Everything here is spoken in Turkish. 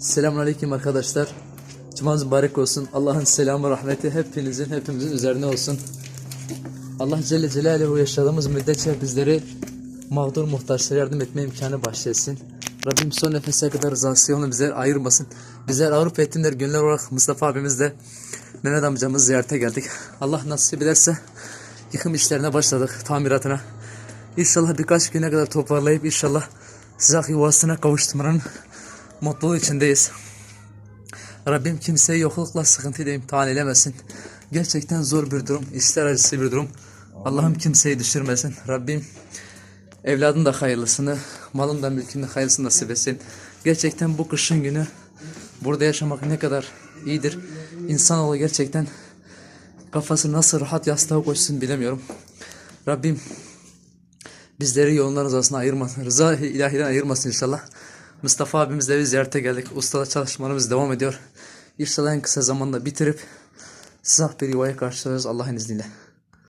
Selamünaleyküm arkadaşlar. Cumanız mübarek olsun. Allah'ın selamı, rahmeti hepinizin, hepimizin üzerine olsun. Allah Celle Celaluhu yaşadığımız müddetçe bizleri mağdur muhtaçlara yardım etme imkanı bahşetsin. Rabbim son nefese kadar rızası yolunu bize ayırmasın. Bizler Avrupa Eğitimler Günler olarak Mustafa abimizle Mehmet amcamız ziyarete geldik. Allah nasip ederse yıkım işlerine başladık, tamiratına. İnşallah birkaç güne kadar toparlayıp inşallah sıcak yuvasına kavuşturmanın mutluluğu içindeyiz. Rabbim kimseyi yoklukla sıkıntıyla imtihan eylemesin. Gerçekten zor bir durum, işler acısı bir durum. Allah'ım kimseyi düşürmesin. Rabbim evladın da hayırlısını, malın da mülkün de hayırlısını nasip etsin. Gerçekten bu kışın günü burada yaşamak ne kadar iyidir. İnsanoğlu gerçekten kafası nasıl rahat yastığa koysun bilemiyorum. Rabbim bizleri yolundan rızasına ayırmasın. Rıza ilahiden ayırmasın inşallah. Mustafa abimizle bir ziyarete geldik. Ustada çalışmalarımız devam ediyor. İnşallah en kısa zamanda bitirip sağ bir yuvaya karşılarız Allah'ın izniyle.